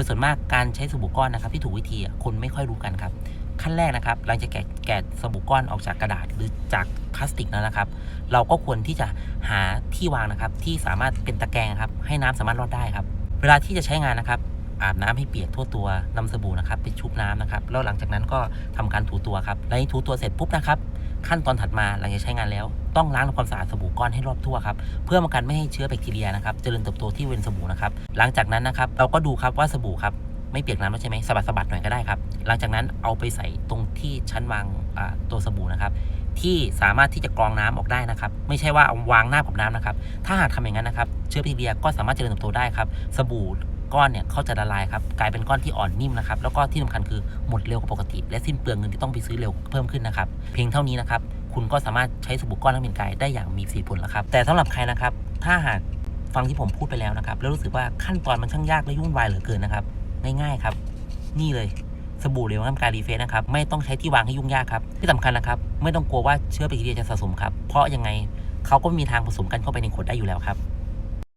โดยส่วนมากการใช้สบู่ก้อนนะครับที่ถูกวิธีคนไม่ค่อยรู้กันครับ ขั้นแรกนะครับหลังจากแกะแกะสบู่ก้อนออกจากกระดาษหรือจากพลาสติกแล้วนะครับ เราก็ควรที่จะหาที่วางนะครับที่สามารถเป็นตะแกรงครับให้น้ำสามารถรอดได้ครับ เวลาที่จะใช้งานนะครับอาบน้ำให้เปียกทั่วตัวนำสบู่นะครับไปชุบน้ำนะครับแล้วหลังจากนั้นก็ทำการถูตัวครับหลังจากถูตัวเสร็จปุ๊บนะครับ ขั้นตอนถัดมาหลังจากใช้งานแล้ว ต้องล้างทำความสะอาดสบู่ก้อนให้รอบทั่วครับเพื่อป้องกันไม่ให้เชื้อแบคทีเรียนะครับเจริญเติบโตที่เวนสบู่นะครับหลังจากนั้นนะครับเราก็ดูครับว่าสบู่ครับไม่เปียกน้ำแล้วใช่ไหมสะบัดสะบัดหน่อยก็ได้ครับ หลังจากนั้นเอาไปใส่ตรงที่ชั้นวางอ่าตัวสบู่นะครับที่สามารถที่จะกรองน้ำออกได้นะครับ ไม่ใช่ว่าเอาวางหน้ากับน้ำนะครับ ถ้าหากทำอย่างนั้นนะครับ เชื้อแบคทีเรียก็สามารถเจริญเติบโตได้ครับ สบู่ ก้อนเนี่ยเขาจะละลายครับกลายเป็นก้อนที่อ่อนนิ่มนะครับแล้วก็ที่สำคัญคือหมดเร็วกว่าปกติ และสิ้นเปลืองเงินที่ต้องไปซื้อเร็วเพิ่มขึ้นนะครับเพียงเท่านี้นะครับคุณก็สามารถใช้สบู่ก้อนทั้งเป็นกายได้อย่างมีสิทธิผลแล้วครับแต่สำหรับใครนะครับถ้าหากฟังที่ผมพูดไปแล้วนะครับแล้วรู้สึกว่าขั้นตอนมันช่างยากและยุ่งวายเหลือเกินนะครับง่ายๆครับ นี่เลยสบู่เหลวน้ำกายรีเฟซนะครับไม่ต้องใช้ที่วางให้ยุ่งยากครับที่สำคัญนะครับไม่ต้องกลัวว่าเชื้อแบคทีเรียจะสะสมครับเพราะยังไงเขาก็มีทางผสมกันเข้าไปในขวดได้อยู่แล้วครับ